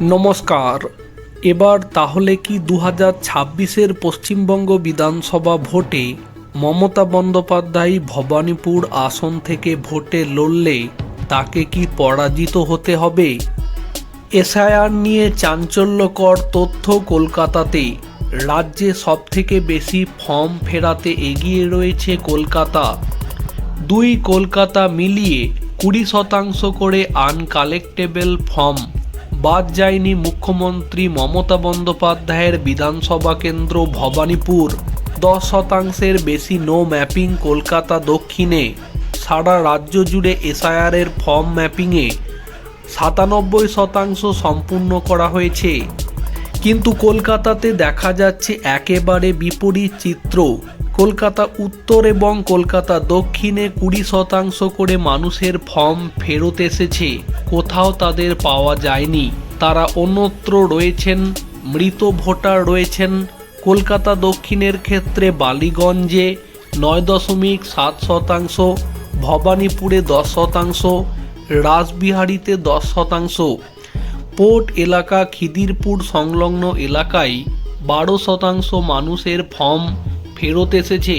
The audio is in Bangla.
নমস্কার। এবার তাহলে কি দু হাজার ছাব্বিশের পশ্চিমবঙ্গ বিধানসভা ভোটে মমতা বন্দ্যোপাধ্যায় ভবানীপুর আসন থেকে ভোটে লড়লে তাকে কি পরাজিত হতে হবে? এসআইআর নিয়ে চাঞ্চল্যকর তথ্য কলকাতাতে। রাজ্যে সবথেকে বেশি ফর্ম ফেরাতে এগিয়ে রয়েছে কলকাতা। দুই কলকাতা মিলিয়ে কুড়ি শতাংশ করে আনকালেক্টেবল ফর্ম। বাদ যায়নি মুখ্যমন্ত্রী মমতা বন্দ্যোপাধ্যায়ের বিধানসভা কেন্দ্র ভবানীপুর। দশ শতাংশের বেশি নো ম্যাপিং কলকাতা দক্ষিণে। সারা রাজ্য জুড়ে এসআইআরের ফর্ম ম্যাপিংয়ে সাতানব্বই শতাংশ সম্পূর্ণ করা হয়েছে। কিন্তু কলকাতাতে দেখা যাচ্ছে একেবারে বিপরীত চিত্র। কলকাতা উত্তর এবং কলকাতা দক্ষিণে কুড়ি শতাংশ করে মানুষের ফর্ম ফেরত এসেছে। কোথাও তাদের পাওয়া যায়নি। তারা অন্যত্র রয়েছেন, মৃত ভোটার রয়েছেন। কলকাতা দক্ষিণের ক্ষেত্রে বালিগঞ্জে নয় দশমিক সাত শতাংশ, ভবানীপুরে দশ শতাংশ, রাসবিহারীতে দশ শতাংশ। পোর্ট এলাকা খিদিরপুর সংলগ্ন এলাকায় বারো শতাংশ মানুষের ফর্ম ফেরত এসেছে।